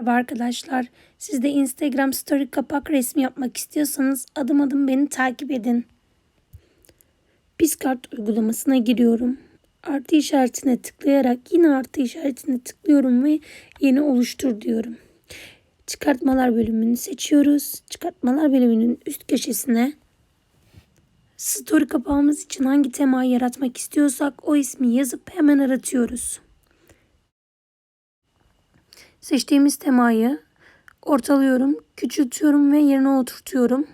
Merhaba arkadaşlar. Siz de Instagram story kapak resmi yapmak istiyorsanız adım adım beni takip edin. Bizkart uygulamasına giriyorum. Artı işaretine tıklayarak yine artı işaretine tıklıyorum ve yeni oluştur diyorum. Çıkartmalar bölümünü seçiyoruz. Çıkartmalar bölümünün üst köşesine story kapağımız için hangi temayı yaratmak istiyorsak o ismi yazıp hemen aratıyoruz. Seçtiğimiz temayı ortalıyorum, küçültüyorum ve yerine oturtuyorum.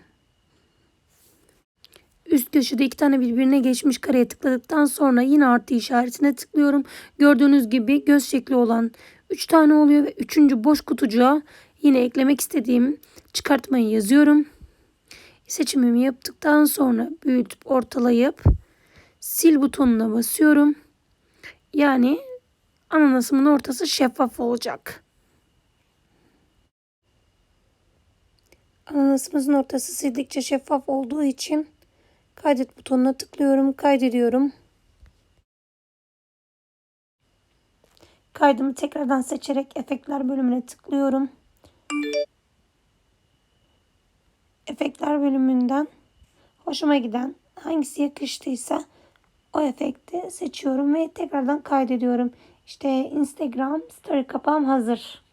Üst köşede iki tane birbirine geçmiş kareye tıkladıktan sonra yine artı işaretine tıklıyorum. Gördüğünüz gibi göz şekli olan 3 tane oluyor ve üçüncü boş kutucuğa yine eklemek istediğim çıkartmayı yazıyorum. Seçimimi yaptıktan sonra büyütüp ortalayıp sil butonuna basıyorum. Yani ananasımın ortası şeffaf olacak. Ananasımızın ortası sildikçe şeffaf olduğu için kaydet butonuna tıklıyorum, kaydediyorum. Kaydımı tekrardan seçerek efektler bölümüne tıklıyorum. Efektler bölümünden hoşuma giden hangisi yakıştıysa o efekti seçiyorum ve tekrardan kaydediyorum. İşte Instagram story kapağım hazır.